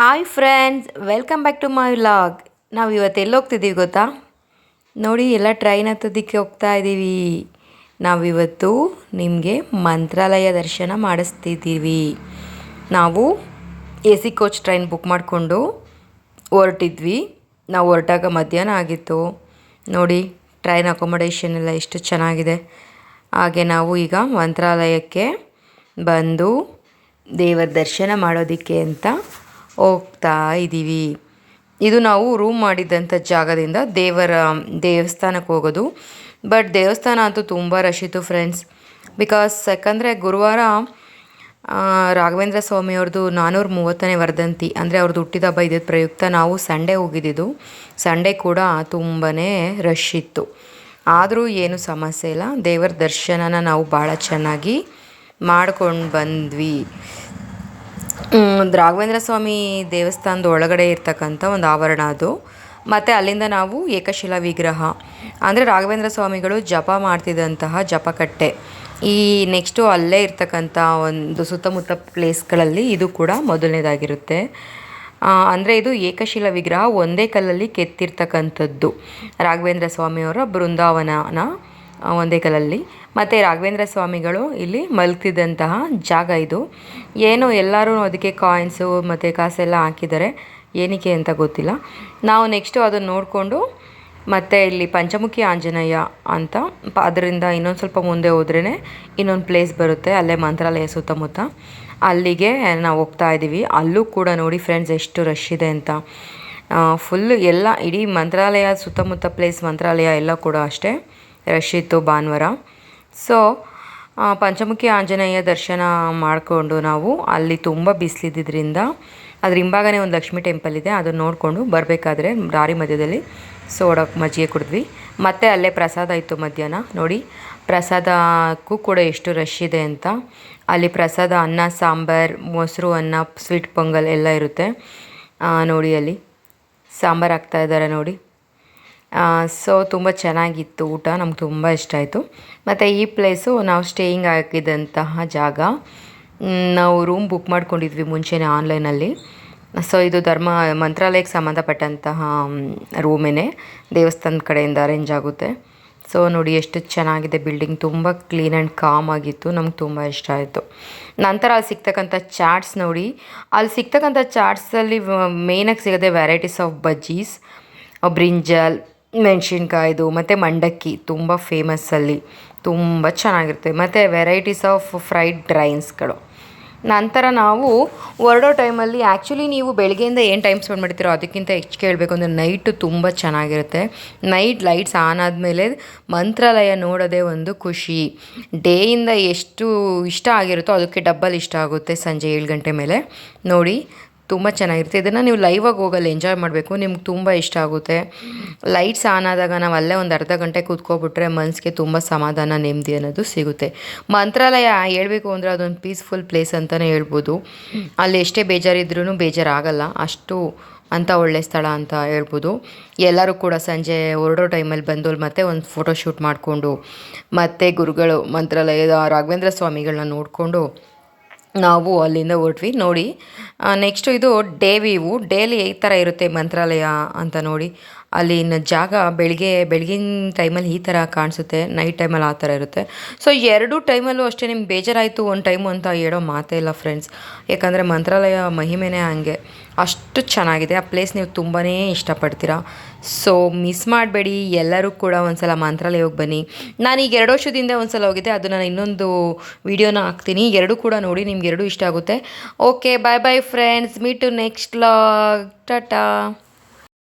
Hi friends, welcome back to my vlog. ನಾವು ಇವತ್ತು ಎಲ್ಲಿ ಹೋಗ್ತಿದ್ದೀವಿ ಗೊತ್ತಾ? ನೋಡಿ, ಎಲ್ಲ ಟ್ರೈನ್ ಹತ್ತೋದಕ್ಕೆ ಹೋಗ್ತಾ ಇದ್ದೀವಿ ನಾವಿವತ್ತು ನಿಮಗೆ ಮಂತ್ರಾಲಯ ದರ್ಶನ ಮಾಡಿಸ್ತಿದ್ದೀವಿ ನಾವು A C coach train book ಮಾಡಿಕೊಂಡು ಹೊರಟಿದ್ವಿ. ನಾವು ಹೊರಟಾಗ ಮಧ್ಯಾಹ್ನ ಆಗಿತ್ತು. ನೋಡಿ ಟ್ರೈನ್ ಅಕೊಮಡೇಷನ್ ಎಲ್ಲ ಎಷ್ಟು ಚೆನ್ನಾಗಿದೆ. ಹಾಗೆ ನಾವು ಈಗ ಮಂತ್ರಾಲಯಕ್ಕೆ ಬಂದು ದೇವರ ದರ್ಶನ ಮಾಡೋದಕ್ಕೆ ಅಂತ ಹೋಗ್ತಾ ಇದ್ದೀವಿ. ಇದು ನಾವು ರೂಮ್ ಮಾಡಿದ್ದಂಥ ಜಾಗದಿಂದ ದೇವರ, ದೇವಸ್ಥಾನಕ್ಕೆ ಹೋಗೋದು. ಬಟ್ ದೇವಸ್ಥಾನ ಅಂತೂ ತುಂಬ ರಶ್ ಇತ್ತು ಫ್ರೆಂಡ್ಸ್ ಬಿಕಾಸ್ ಯಾಕಂದರೆ ಗುರುವಾರ ರಾಘವೇಂದ್ರ ಸ್ವಾಮಿಯವ್ರದ್ದು ನಾನ್ನೂರ ಮೂವತ್ತನೇ ವರ್ಧಂತಿ. ಅಂದರೆ ಅವ್ರದ್ದು ಹುಟ್ಟಿದ ಹಬ್ಬ ಇದ್ದ ಪ್ರಯುಕ್ತ ನಾವು ಸಂಡೇ ಹೋಗಿದ್ದಿದ್ದು. ಸಂಡೇ ಕೂಡ ತುಂಬಾ ರಶ್ ಇತ್ತು. ಆದರೂ ಏನು ಸಮಸ್ಯೆ ಇಲ್ಲ. ದೇವರ ದರ್ಶನನ ನಾವು ಭಾಳ ಚೆನ್ನಾಗಿ ಮಾಡ್ಕೊಂಡು ಬಂದ್ವಿ. ರಾಘವೇಂದ್ರ ಸ್ವಾಮಿ ದೇವಸ್ಥಾನದ ಒಳಗಡೆ ಇರ್ತಕ್ಕಂಥ ಒಂದು ಆವರಣ ಅದು. ಮತ್ತು ಅಲ್ಲಿಂದ ನಾವು ಏಕಶಿಲಾ ವಿಗ್ರಹ, ಅಂದರೆ ರಾಘವೇಂದ್ರ ಸ್ವಾಮಿಗಳು ಜಪ ಮಾಡ್ತಿದ್ದಂತಹ ಜಪಕಟ್ಟೆ. ಈ ನೆಕ್ಸ್ಟು ಅಲ್ಲೇ ಇರ್ತಕ್ಕಂಥ ಒಂದು ಸುತ್ತಮುತ್ತ ಪ್ಲೇಸ್ಗಳಲ್ಲಿ ಇದು ಕೂಡ ಮೊದಲನೇದಾಗಿರುತ್ತೆ. ಅಂದರೆ ಇದು ಏಕಶಿಲಾ ವಿಗ್ರಹ ಒಂದೇ ಕಲ್ಲಲ್ಲಿ ಕೆತ್ತಿರ್ತಕ್ಕಂಥದ್ದು. ರಾಘವೇಂದ್ರ ಸ್ವಾಮಿಯವರ ಬೃಂದಾವನನ ಒಂದೇ ಕಲ್ಲಲ್ಲಿ. ಮತ್ತು ರಾಘವೇಂದ್ರ ಸ್ವಾಮಿಗಳು ಇಲ್ಲಿ ಮಲಗ್ತಿದ್ದಂತಹ ಜಾಗ ಇದು. ಏನು ಎಲ್ಲರೂ ಅದಕ್ಕೆ ಕಾಯಿನ್ಸು ಮತ್ತು ಕಾಸೆಲ್ಲ ಹಾಕಿದ್ದಾರೆ. ಏನಕ್ಕೆ ಅಂತ ಗೊತ್ತಿಲ್ಲ. ನಾವು ನೆಕ್ಸ್ಟು ಅದನ್ನು ನೋಡಿಕೊಂಡು ಮತ್ತು ಇಲ್ಲಿ ಪಂಚಮುಖಿ ಆಂಜನೇಯ ಅಂತ ಅದರಿಂದ ಇನ್ನೊಂದು ಸ್ವಲ್ಪ ಮುಂದೆ ಹೋದ್ರೇ ಇನ್ನೊಂದು ಪ್ಲೇಸ್ ಬರುತ್ತೆ. ಅಲ್ಲೇ ಮಂತ್ರಾಲಯ ಸುತ್ತಮುತ್ತ. ಅಲ್ಲಿಗೆ ನಾವು ಹೋಗ್ತಾ ಇದ್ದೀವಿ. ಅಲ್ಲೂ ಕೂಡ ನೋಡಿ ಫ್ರೆಂಡ್ಸ್ ಎಷ್ಟು ರಶ್ ಇದೆ ಅಂತ. ಫುಲ್ ಎಲ್ಲ ಇಡೀ ಮಂತ್ರಾಲಯ ಸುತ್ತಮುತ್ತ ಪ್ಲೇಸ್ ಮಂತ್ರಾಲಯ ಎಲ್ಲ ಕೂಡ ಅಷ್ಟೇ. ರಶ್ ಇತ್ತು ಭಾನುವಾರ. ಸೊ ಪಂಚಮುಖಿ ಆಂಜನೇಯ ದರ್ಶನ ಮಾಡಿಕೊಂಡು ನಾವು ಅಲ್ಲಿ ತುಂಬ ಬಿಸಿಲಿದ್ದರಿಂದ ಅದ್ರ ಹಿಂಭಾಗನೇ ಒಂದು ಲಕ್ಷ್ಮೀ ಟೆಂಪಲ್ ಇದೆ, ಅದನ್ನು ನೋಡಿಕೊಂಡು ಬರಬೇಕಾದ್ರೆ ದಾರಿ ಮಧ್ಯದಲ್ಲಿ ಸೋಡಾ ಮಜ್ಜಿಗೆ ಕುಡಿದ್ವಿ. ಮತ್ತೆ ಅಲ್ಲೇ ಪ್ರಸಾದ ಇತ್ತು ಮಧ್ಯಾಹ್ನ, ನೋಡಿ. ಪ್ರಸಾದಕ್ಕೂ ಕೂಡ ಎಷ್ಟು ರಶ್ ಇದೆ ಅಂತ. ಅಲ್ಲಿ ಪ್ರಸಾದ, ಅನ್ನ, ಸಾಂಬಾರ್, ಮೊಸರು, ಅನ್ನ ಸ್ವೀಟ್ ಪೊಂಗಲ್ ಎಲ್ಲ ಇರುತ್ತೆ. ನೋಡಿ ಅಲ್ಲಿ. ಸಾಂಬಾರು ಹಾಕ್ತಾ ಇದ್ದಾರೆ ನೋಡಿ. ಸೊ ತುಂಬ ಚೆನ್ನಾಗಿತ್ತು ಊಟ. ನಮ್ಗೆ ತುಂಬ ಇಷ್ಟ ಆಯಿತು. ಮತ್ತು ಈ ಪ್ಲೇಸು ನಾವು ಸ್ಟೇಯಿಂಗ್ ಆಗಿದ್ದಂತಹ ಜಾಗ ನಾವು ರೂಮ್ ಬುಕ್ ಮಾಡ್ಕೊಂಡಿದ್ವಿ ಮುಂಚೆನೇ ಆನ್ಲೈನಲ್ಲಿ ಸೊ ಇದು ಧರ್ಮ, ಮಂತ್ರಾಲಯಕ್ಕೆ ಸಂಬಂಧಪಟ್ಟಂತಹ ರೂಮೇನೆ ದೇವಸ್ಥಾನದ ಕಡೆಯಿಂದ ಅರೇಂಜ್ ಆಗುತ್ತೆ. ಸೊ ನೋಡಿ ಎಷ್ಟು ಚೆನ್ನಾಗಿದೆ ಬಿಲ್ಡಿಂಗ್ ತುಂಬ ಕ್ಲೀನ್ ಆ್ಯಂಡ್ ಕಾಮ್ ಆಗಿತ್ತು. ನಮ್ಗೆ ತುಂಬ ಇಷ್ಟ ಆಯಿತು. ನಂತರ ಅಲ್ಲಿ ಸಿಗ್ತಕ್ಕಂಥ ಚಾಟ್ಸ್ ನೋಡಿ. ಅಲ್ಲಿ ಸಿಗ್ತಕ್ಕಂಥ ಚಾಟ್ಸಲ್ಲಿ ಮೇನಾಗಿ ಸಿಗೋದೆ ವೆರೈಟೀಸ್ ಆಫ್ ಬಜ್ಜೀಸ್ ಬ್ರಿಂಜಲ್ ಮೆಣಸಿನ್ಕಾಯ್ದು, ಮತ್ತು ಮಂಡಕ್ಕಿ ತುಂಬ ಫೇಮಸ್ಸಲ್ಲಿ ತುಂಬ ಚೆನ್ನಾಗಿರುತ್ತೆ. ಮತ್ತು ವೆರೈಟೀಸ್ ಆಫ್ ಫ್ರೈಡ್ ಡ್ರೈನ್ಸ್ಗಳು ನಂತರ ನಾವು ಹೊರಡೋ ಟೈಮಲ್ಲಿ ಆ್ಯಕ್ಚುಲಿ ನೀವು ಬೆಳಗ್ಗೆಯಿಂದ ಏನು ಟೈಮ್ ಸ್ಪೆಂಡ್ ಮಾಡ್ತೀರೋ ಅದಕ್ಕಿಂತ ಹೆಚ್ಚು ಕೇಳಬೇಕು ಅಂದರೆ ನೈಟು ತುಂಬ ಚೆನ್ನಾಗಿರುತ್ತೆ. ನೈಟ್ ಲೈಟ್ಸ್ ಆನ್ ಆದಮೇಲೆ ಮಂತ್ರಾಲಯ ನೋಡೋದೇ ಒಂದು ಖುಷಿ. ಡೇಯಿಂದ ಎಷ್ಟು ಇಷ್ಟ ಆಗಿರುತ್ತೋ ಅದಕ್ಕೆ ಡಬ್ಬಲ್ ಇಷ್ಟ ಆಗುತ್ತೆ ಸಂಜೆ ಏಳು ಗಂಟೆ ಮೇಲೆ. ನೋಡಿ ತುಂಬ ಚೆನ್ನಾಗಿರುತ್ತೆ. ಇದನ್ನು ನೀವು ಲೈವಾಗಿ ಹೋಗಲ್ಲ ಎಂಜಾಯ್ ಮಾಡಬೇಕು. ನಿಮ್ಗೆ ತುಂಬ ಇಷ್ಟ ಆಗುತ್ತೆ. ಲೈಟ್ಸ್ ಆನ್ ಆದಾಗ ನಾವು ಅಲ್ಲೇ ಒಂದು ಅರ್ಧ ಗಂಟೆ ಕೂತ್ಕೊಬಿಟ್ರೆ ಮನಸ್ಸಿಗೆ ತುಂಬ ಸಮಾಧಾನ, ನೆಮ್ಮದಿ ಅನ್ನೋದು ಸಿಗುತ್ತೆ. ಮಂತ್ರಾಲಯ ಹೇಳಬೇಕು ಅಂದರೆ ಅದೊಂದು ಪೀಸ್ಫುಲ್ ಪ್ಲೇಸ್ ಅಂತಲೇ ಹೇಳ್ಬೋದು. ಅಲ್ಲಿ ಎಷ್ಟೇ ಬೇಜಾರಿದ್ರೂ ಬೇಜಾರಾಗಲ್ಲ. ಅಷ್ಟು ಅಂತ ಒಳ್ಳೆ ಸ್ಥಳ ಅಂತ ಹೇಳ್ಬೋದು. ಎಲ್ಲರೂ ಕೂಡ ಸಂಜೆ ಹೊರಡೋ ಟೈಮಲ್ಲಿ ಬಂದು ಮತ್ತೆ ಒಂದು ಫೋಟೋ ಶೂಟ್ ಮಾಡಿಕೊಂಡು, ಮತ್ತೆ ಗುರುಗಳು, ಮಂತ್ರಾಲಯದ ರಾಘವೇಂದ್ರ ಸ್ವಾಮಿಗಳನ್ನ ನೋಡಿಕೊಂಡು ನಾವು ಅಲ್ಲಿಂದ ಹೊರಟ್ವಿ. ನೋಡಿ ನೆಕ್ಸ್ಟು ಇದು ಡೇ ವ್ಯೂ ಡೇಲಿ ಈ ಥರ ಇರುತ್ತೆ ಮಂತ್ರಾಲಯ ಅಂತ ನೋಡಿ. ಅಲ್ಲಿನ ಜಾಗ ಬೆಳಿಗ್ಗೆ, ಬೆಳಗಿನ ಟೈಮಲ್ಲಿ ಈ ಥರ ಕಾಣಿಸುತ್ತೆ. ನೈಟ್ ಟೈಮಲ್ಲಿ ಆ ಥರ ಇರುತ್ತೆ. ಸೊ ಎರಡೂ ಟೈಮಲ್ಲೂ ಅಷ್ಟೇ ನಿಮ್ಗೆ ಬೇಜಾರಾಯಿತು ಒಂದು ಟೈಮು ಅಂತ ಹೇಳೋ ಮಾತೇ ಇಲ್ಲ ಫ್ರೆಂಡ್ಸ್ ಯಾಕಂದರೆ ಮಂತ್ರಾಲಯ ಮಹಿಮೆನೇ ಹಾಗೆ. ಅಷ್ಟು ಚೆನ್ನಾಗಿದೆ. ಆ ಪ್ಲೇಸ್ ನೀವು ತುಂಬಾ ಇಷ್ಟಪಡ್ತೀರಾ. ಸೊ ಮಿಸ್ ಮಾಡಬೇಡಿ. ಎಲ್ಲರೂ ಕೂಡ ಒಂದ್ಸಲ ಮಂತ್ರಾಲಯಕ್ಕೆ ಬನ್ನಿ. ನಾನು ಈಗ ಎರಡು ವರ್ಷದಿಂದ ಒಂದ್ಸಲ ಹೋಗಿದ್ದೆ. ಅದು ನಾನು ಇನ್ನೊಂದು ವಿಡಿಯೋನ ಹಾಕ್ತೀನಿ. ಎರಡೂ ಕೂಡ ನೋಡಿ ನಿಮ್ಗೆ ಎರಡೂ ಇಷ್ಟ ಆಗುತ್ತೆ. Okay bye bye friends meet you next vlog Tata